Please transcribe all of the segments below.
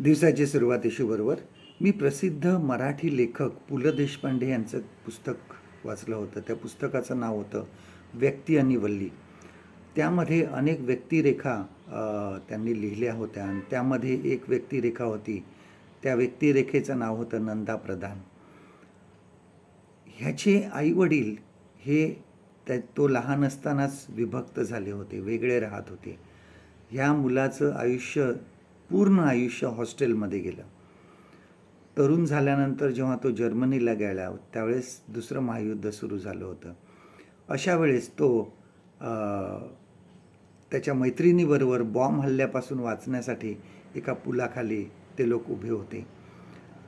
दिवसाची सुरुवात इशूबरोबर मी प्रसिद्ध मराठी लेखक पु ल देशपांडे यांचं पुस्तक वाचलं होतं. त्या पुस्तकाचं नाव होतं व्यक्ती आणि वल्ली. त्यामध्ये अनेक व्यक्तिरेखा त्यांनी लिहिल्या होत्या आणि त्यामध्ये एक व्यक्तिरेखा होती. त्या व्यक्तिरेखेचं नाव होतं नंदा प्रधान. ह्याचे आईवडील हे त्या तो लहान असतानाच विभक्त झाले होते वेगळे राहत होते. ह्या मुलाचं आयुष्य पूर्ण आयुष्य हॉस्टेलमध्ये गेलं. तरुण झाल्यानंतर जेव्हा तो जर्मनीला गेला त्यावेळेस दुसरं महायुद्ध सुरू झालं होतं. अशा वेळेस तो त्याच्या मैत्रिणीबरोबर बॉम्ब हल्ल्यापासून वाचण्यासाठी एका पुलाखाली ते लोक उभे होते.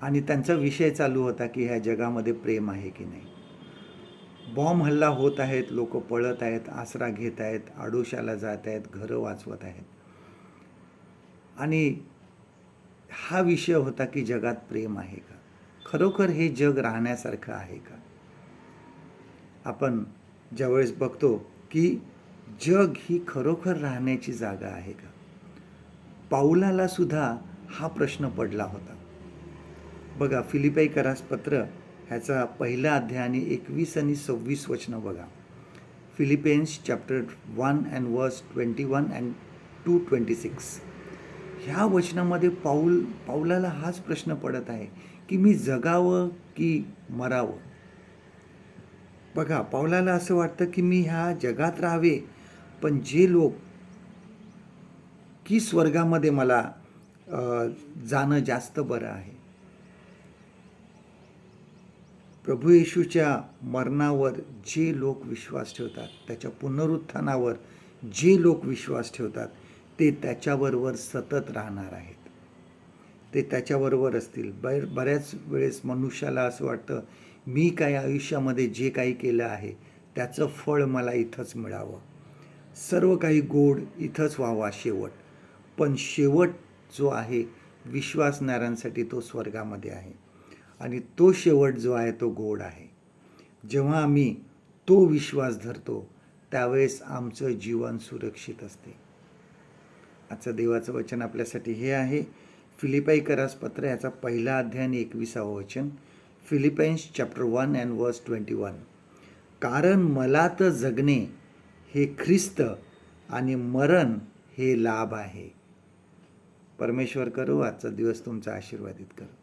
आणि त्यांचा विषय चालू होता की ह्या जगामध्ये प्रेम आहे की नाही. बॉम्ब हल्ला होत आहेत लोक पळत आहेत आसरा घेत आहेत आडोशाला जात आहेत घरं वाचवत आहेत. आणि हा विषय होता की जगात प्रेम आहे का? खरोखर हे जग राहण्यासारखं आहे का? आपण ज्यावेळेस बघतो की जग ही खरोखर राहण्याची जागा आहे का? पाऊलाला सुद्धा हा प्रश्न पडला होता. बघा फिलिपाई करास पत्र ह्याचा पहिला अध्याय आणि एकवीस आणि सव्वीस वचनं बघा. Philippians chapter one and verse twenty one and to twenty six. ह्या वचनामध्ये पाऊल पाऊलाला हाच प्रश्न पडत आहे की मी जगावं की मरावं? बघा पावलाला असं वाटतं की मी ह्या जगात राहावे पण जे लोक की स्वर्गामध्ये मला जाणं जास्त बरं आहे. प्रभू येशूच्या मरणावर जे लोक विश्वास ठेवतात त्याच्या पुनरुत्थानावर जे लोक विश्वास ठेवतात ते त्याच्याबरोबर सतत राहणार आहेत. ते त्याच्याबरोबर असतील. बर बऱ्याच वेळेस मनुष्याला असं वाटतं मी काही आयुष्यामध्ये जे काही केलं आहे त्याचं फळ मला इथंच मिळावं. सर्व काही गोड इथंच व्हावा शेवट. पण शेवट जो आहे विश्वासणाऱ्यांसाठी तो स्वर्गामध्ये आहे. आणि तो शेवट जो आहे तो गोड आहे. जेव्हा आम्ही तो विश्वास धरतो त्यावेळेस आमचं जीवन सुरक्षित असते. आजचं देवाचं वचन आपल्यासाठी हे आहे. फिलिपाई करास पत्र याचा पहिला अध्याय आणि एकविसावं वचन. Philippians chapter one and verse twenty one कारण मला तर जगणे हे ख्रिस्त आणि मरण हे लाभ आहे. परमेश्वर करू आजचा दिवस तुमचा आशीर्वादित करू.